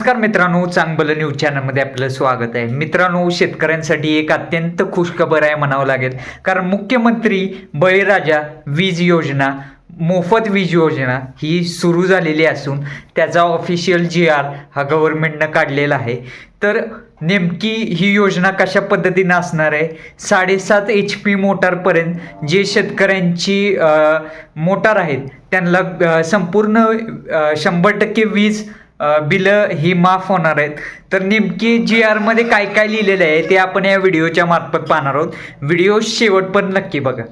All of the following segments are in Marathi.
नमस्कार मित्रांनो चांगलं न्यूज चॅनलमध्ये आपलं स्वागत आहे. मित्रांनो शेतकऱ्यांसाठी एक अत्यंत खुशखबर आहे म्हणावं लागेल. कारण मुख्यमंत्री बळीराजा वीज योजना मोफत वीज योजना ही सुरू झालेली असून त्याचा ऑफिशियल जी आर हा गव्हर्नमेंटनं काढलेला आहे. तर नेमकी ही योजना कशा पद्धतीनं असणार आहे? साडेसात एच पी मोटारपर्यंत जे शेतकऱ्यांची मोटार आहेत त्यांना संपूर्ण शंभर टक्के वीज बिलं ही माफ होणार आहेत. तर नेमकी जी आरमध्ये काय काय लिहिलेलं आहे ते आपण या व्हिडिओच्या मार्फत पाहणार आहोत. व्हिडिओ पण नक्की बघा.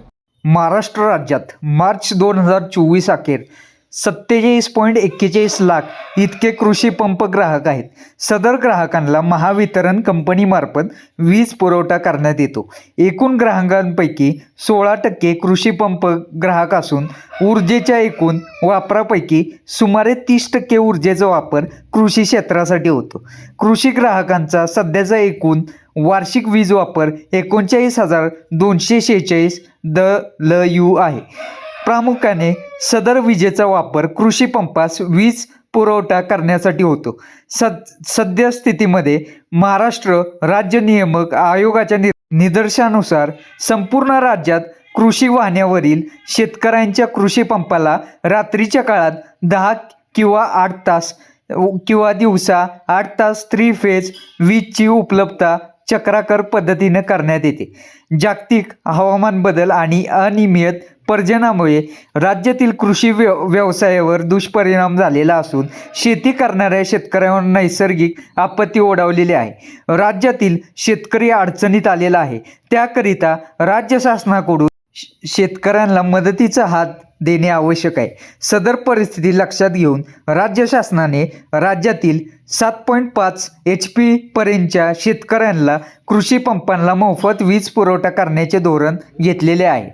महाराष्ट्र राज्यात मार्च दोन हजार चोवीस अखेर सत्तेचाळीस पॉईंट एक्केचाळीस लाख इतके कृषी पंप ग्राहक आहेत. सदर ग्राहकांना महावितरण कंपनीमार्फत वीज पुरवठा करण्यात येतो. एकूण ग्राहकांपैकी सोळा टक्के कृषी पंप ग्राहक असून ऊर्जेच्या एकूण वापरापैकी सुमारे तीस टक्के ऊर्जेचा वापर कृषी क्षेत्रासाठी होतो. कृषी ग्राहकांचा सध्याचा एकूण वार्षिक वीज वापर एकोणचाळीस हजार दोनशे शेहेचाळीस द ल यू आहे. प्रामुख्याने सदर विजेचा वापर कृषी पंपास वीज पुरवठा करण्यासाठी होतो. सद सद्यस्थितीमध्ये महाराष्ट्र राज्य नियामक आयोगाच्या नि निदर्शानुसार संपूर्ण राज्यात कृषी वाहण्यावरील शेतकऱ्यांच्या कृषी पंपाला रात्रीच्या काळात दहा किंवा आठ तास किंवा दिवसा आठ तास थ्री फेज वीजची उपलब्धता चक्राकर पद्धतीने करण्यात येते. जागतिक हवामान बदल आणि अनियमित पर्जनामुळे राज्यातील कृषी व्यव व्यवसायावर दुष्परिणाम झालेला असून शेती करणाऱ्या शेतकऱ्यांवर नैसर्गिक आपत्ती ओढावलेली आहे. राज्यातील शेतकरी अडचणीत आलेला आहे. त्याकरिता राज्य शासनाकडून शेतकऱ्यांना मदतीचा हात देणे आवश्यक आहे. सदर परिस्थिती लक्षात घेऊन राज्य शासनाने राज्यातील सात पॉईंट पाच एच पी पर्यंतच्या शेतकऱ्यांना कृषी पंपांना मोफत वीज पुरवठा करण्याचे धोरण घेतलेले आहे.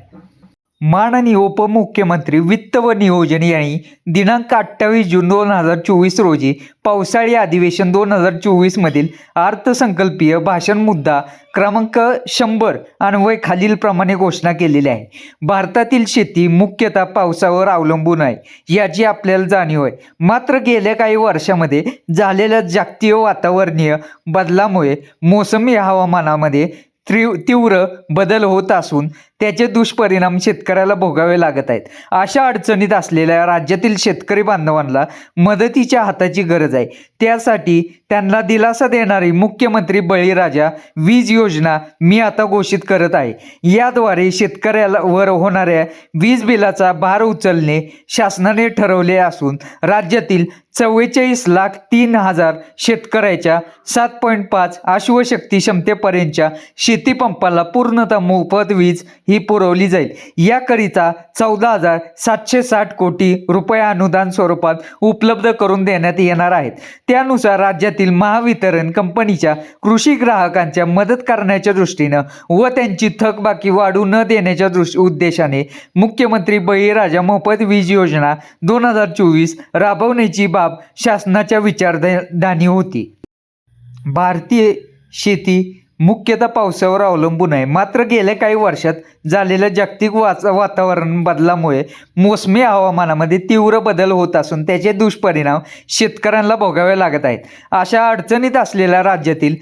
माननीय उपमुख्यमंत्री वित्त व नियोजन यांनी दिनांक अठ्ठावीस जून दोन हजार चोवीस रोजी पावसाळी अधिवेशन दोन हजार चोवीसमधील अर्थसंकल्पीय भाषण मुद्दा क्रमांक शंभर अन्वय खालीलप्रमाणे घोषणा केलेली आहे. भारतातील शेती मुख्यतः पावसावर अवलंबून आहे याची आपल्याला जाणीव आहे. मात्र गेल्या काही वर्षामध्ये झालेल्या जागतिक वातावरणीय बदलामुळे मोसमी हवामानामध्ये त्रि तीव्र बदल होत असून त्याचे दुष्परिणाम शेतकऱ्याला भोगावे लागत आहेत. अशा अडचणीत असलेल्या राज्यातील शेतकरी बांधवांना मदतीच्या हाताची गरज आहे. त्यासाठी त्यांना दिलासा देणारी मुख्यमंत्री बळीराजा वीज योजना मी आता घोषित करत आहे. याद्वारे शेतकऱ्याला वर होणाऱ्या वीज बिलाचा भार उचलणे शासनाने ठरवले असून राज्यातील चव्वेचाळीस लाख तीन हजार शेतकऱ्याच्या सात पॉईंट पाच अश्वशक्ती क्षमतेपर्यंतच्या शेतीपंपाला पूर्णतः मोफत वीज ही पुरवली जाईल. याकरिता चौदा हजार सातशे साठ कोटी रुपये अनुदान स्वरूपात उपलब्ध करून देण्यात येणार आहेत. त्यानुसार राज्यातील महावितरण कंपनीच्या कृषी ग्राहकांच्या मदत करण्याच्या दृष्टीनं व त्यांची थकबाकी वाढू न देण्याच्या दृष्टी उद्देशाने मुख्यमंत्री बळीराजा मोफत वीज योजना दोन हजार चोवीस राबवण्याची बाब शासनाच्या विचारधानी होती. भारतीय शेती मुख्यतः पावसावर अवलंबून आहे. मात्र गेल्या काही वर्षात झालेल्या जागतिक वाच वातावरण बदलामुळे मोसमी हवामानामध्ये तीव्र बदल होत असून त्याचे दुष्परिणाम शेतकऱ्यांना भोगावे लागत आहेत. अशा अडचणीत असलेल्या राज्यातील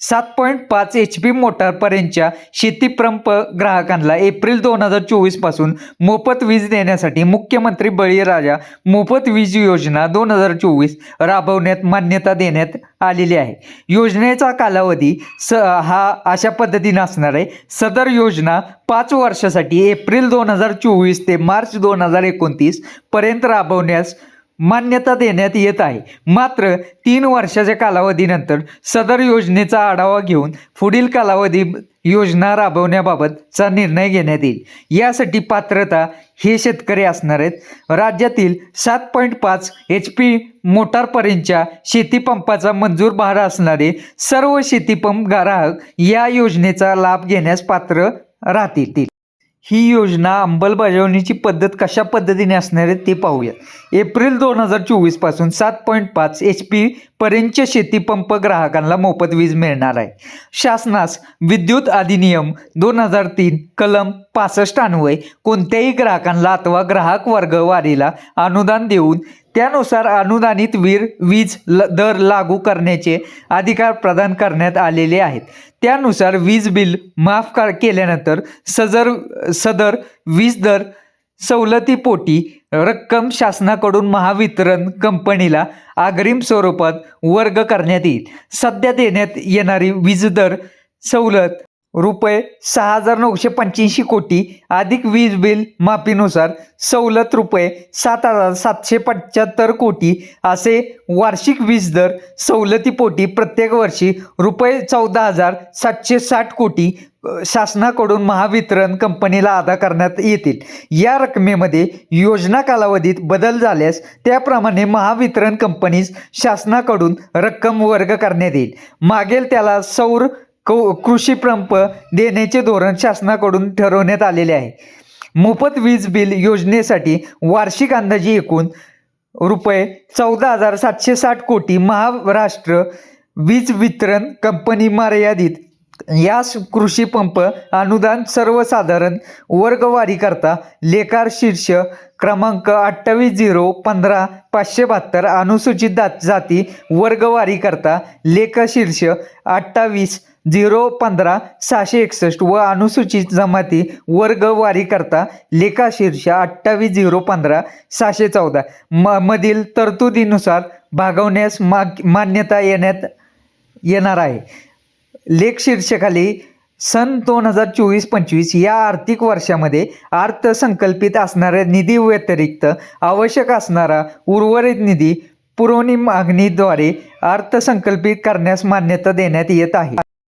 सात पॉईंट पाच एच पी मोटारपर्यंतच्या शेतीप्रंप ग्राहकांना एप्रिल दोन हजार चोवीसपासून मोफत वीज देण्यासाठी मुख्यमंत्री बळीराजा मोफत वीज योजना दोन हजार चोवीस राबवण्यात मान्यता देण्यात आलेली आहे. योजनेचा कालावधी स हा अशा पद्धतीनं असणार आहे. सदर योजना पाच वर्षासाठी एप्रिल दोन हजार चोवीस ते मार्च दोन हजार एकोणतीस पर्यंत राबवण्यास मान्यता देण्यात येत आहे. मात्र तीन वर्षाच्या कालावधीनंतर सदर योजनेचा आढावा घेऊन पुढील कालावधी योजना राबवण्याबाबतचा निर्णय घेण्यात येईल. यासाठी पात्रता हे शेतकरी असणार आहेत. राज्यातील सात पॉईंट पाच एच पी मोटारपर्यंतच्या शेतीपंपाचा मंजूर भार असणारे सर्व शेतीपंप ग्राहक या योजनेचा लाभ घेण्यास पात्र राहतील. ही योजना अंमलबजावणीची पद्धत कशा पद्धतीने असणार आहे ते पाहूया. एप्रिल दोन हजार चोवीसपासून सात पॉईंट पाच एच पी पर्यंतचे शेतीपंप ग्राहकांना मोफत वीज मिळणार आहे. शासनास विद्युत अधिनियम दोन हजार तीन कलम पासष्ट अन्वय कोणत्याही ग्राहकांना अथवा ग्राहक वर्गवारीला अनुदान देऊन त्यानुसार अनुदानित वीर वीज ल दर लागू करण्याचे अधिकार प्रदान करण्यात आलेले आहेत. त्यानुसार वीज बिल माफ कर केल्यानंतर सदर सदर वीज दर सवलतीपोटी रक्कम शासनाकडून महावितरण कंपनीला अग्रिम स्वरूपात वर्ग करण्यात येईल. सध्या देण्यात येणारी वीज दर सवलत रुपये सहा हजार नऊशे पंच्याऐंशी कोटी अधिक वीज बिल माफीनुसार सवलत रुपये सात हजार सातशे पंच्याहत्तर कोटी असे वार्षिक वीज दर सवलतीपोटी प्रत्येक वर्षी रुपये चौदा हजार सातशे साठ कोटी शासनाकडून महावितरण कंपनीला अदा करण्यात येतील. या रकमेमध्ये योजना कालावधीत बदल झाल्यास त्याप्रमाणे महावितरण कंपनीस शासनाकडून रक्कम वर्ग करण्यात येईल. मागेल त्याला सौर कौ कृषी पंप देण्याचे धोरण शासनाकडून ठरवण्यात आलेले आहे. मोफत वीज बिल योजनेसाठी वार्षिक अंदाजे एकूण रुपये चौदा हजार सातशे साठ कोटी महाराष्ट्र वीज वितरण कंपनी मर्यादित. या कृषी पंप अनुदान सर्वसाधारण वर्गवारी करता लेखार शीर्ष क्रमांक अठ्ठावीस झिरो पंधरा पाचशे बहात्तर अनुसूचित जाती वर्गवारी करता अठ्ठावीस झिरो पंधरा सहाशे एकसष्ट व अनुसूचित जमाती वर्गवारी करता लेखा शीर्ष अठ्ठावीस झिरो पंधरा सहाशे चौदा. म मधील तरतुदीनुसार भागवण्यास माग मान्यता येण्यात येणार आहे. लेख शीर्षकाली सन दोन हजार चोवीस पंचवीस या आर्थिक वर्षामध्ये अर्थसंकल्पित असणाऱ्या निधी व्यतिरिक्त आवश्यक असणारा उर्वरित निधी पुरवणी मागणीद्वारे अर्थसंकल्पित करण्यास मान्यता देण्यात येत आहे.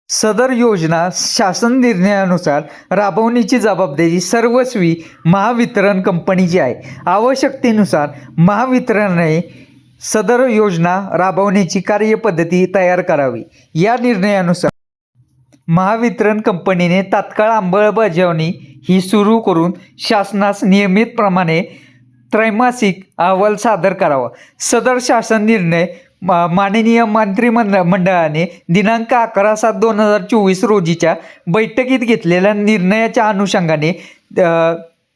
सदर योजना शासन निर्णयानुसार राबवण्याची जबाबदारी सर्वस्वी महावितरण कंपनीची आहे. आवश्यकतेनुसार महावितरणाने सदर योजना राबवण्याची कार्यपद्धती तयार करावी. या निर्णयानुसार महावितरण कंपनीने तात्काळ अंमलबजावणी ही सुरू करून शासनास नियमितप्रमाणे त्रैमासिक अहवाल सादर करावा. सदर शासन निर्णय मा- माननीय मंत्रिमंडळ मंडळाने दिनांक अकरा सात दोन हजार चोवीस रोजीच्या बैठकीत घेतलेल्या निर्णयाच्या अनुषंगाने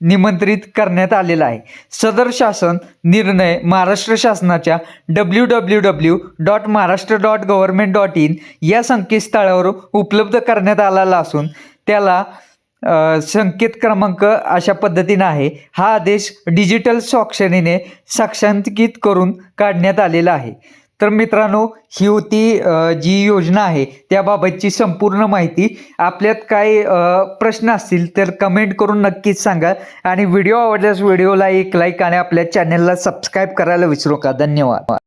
निमंत्रित करण्यात आलेला आहे. सदर शासन निर्णय महाराष्ट्र शासनाच्या W W W dot Maharashtra dot government dot in या संकेतस्थळावर उपलब्ध करण्यात आलेला असून त्याला संकेत क्रमांक अशा पद्धतीनं आहे. हा आदेश डिजिटल स्वाक्षरीने साक्षांकित करून काढण्यात आलेला आहे. तर मित्रांनो ही होती जी योजना आहे त्याबाबतची संपूर्ण माहिती. आपल्यात काय प्रश्न असतील तर कमेंट करून नक्कीच सांगा. आणि व्हिडिओ आवडल्यास व्हिडिओला एक लाईक आणि आपल्या चॅनलला सबस्क्राईब करायला विसरू नका. धन्यवाद.